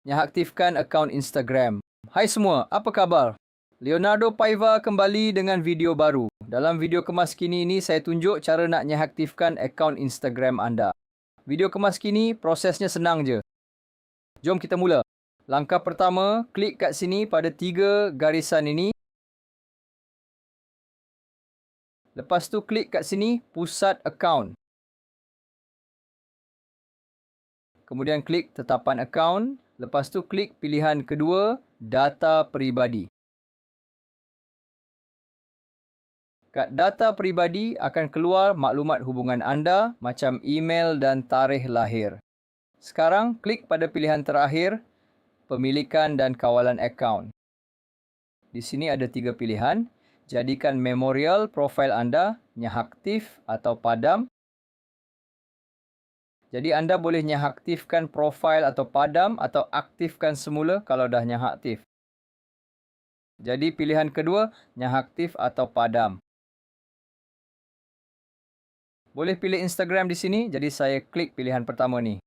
Nyahaktifkan akaun Instagram. Hai semua, apa khabar? Leonardo Paiva kembali dengan video baru. Dalam video kemas kini ini saya tunjuk cara nak nyahaktifkan akaun Instagram anda. Video kemas kini prosesnya senang je. Jom kita mula. Langkah pertama, klik kat sini pada tiga garisan ini. Lepas tu klik kat sini pusat akaun. Kemudian klik tetapan akaun. Lepas tu klik pilihan kedua, data peribadi. Kat data peribadi akan keluar maklumat hubungan anda macam email dan tarikh lahir. Sekarang klik pada pilihan terakhir, pemilikan dan kawalan akaun. Di sini ada tiga pilihan. Jadikan memorial profil anda nyahaktif atau padam. Jadi anda boleh nyahaktifkan profil atau padam atau aktifkan semula kalau dah nyahaktif. Jadi pilihan kedua nyahaktif atau padam. Boleh pilih Instagram di sini, jadi saya klik pilihan pertama ni.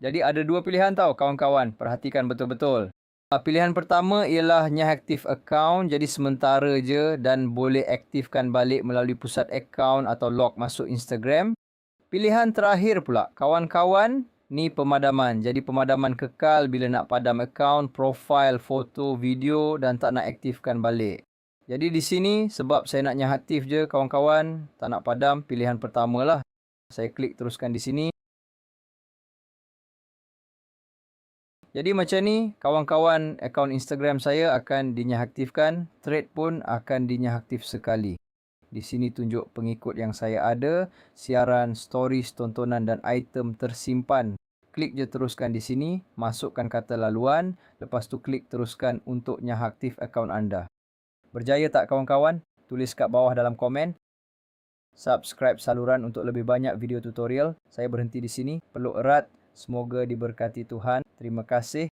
Jadi ada dua pilihan tau kawan-kawan. Perhatikan betul-betul. Ah, pilihan pertama ialah nyahaktif account. Jadi sementara je dan boleh aktifkan balik melalui pusat account atau log masuk Instagram. Pilihan terakhir pula. Kawan-kawan, ni pemadaman. Jadi pemadaman kekal bila nak padam account, profile, foto, video dan tak nak aktifkan balik. Jadi di sini sebab saya nak nyahaktif je kawan-kawan. Tak nak padam, pilihan pertama lah. Saya klik teruskan di sini. Jadi macam ni, kawan-kawan akaun Instagram saya akan dinyahaktifkan. Thread pun akan dinyahaktif sekali. Di sini tunjuk pengikut yang saya ada, siaran, stories, tontonan dan item tersimpan. Klik je teruskan di sini, masukkan kata laluan, lepas tu klik teruskan untuk nyahaktif akaun anda. Berjaya tak kawan-kawan? Tulis kat bawah dalam komen. Subscribe saluran untuk lebih banyak video tutorial. Saya berhenti di sini. Peluk erat. Semoga diberkati Tuhan. Terima kasih.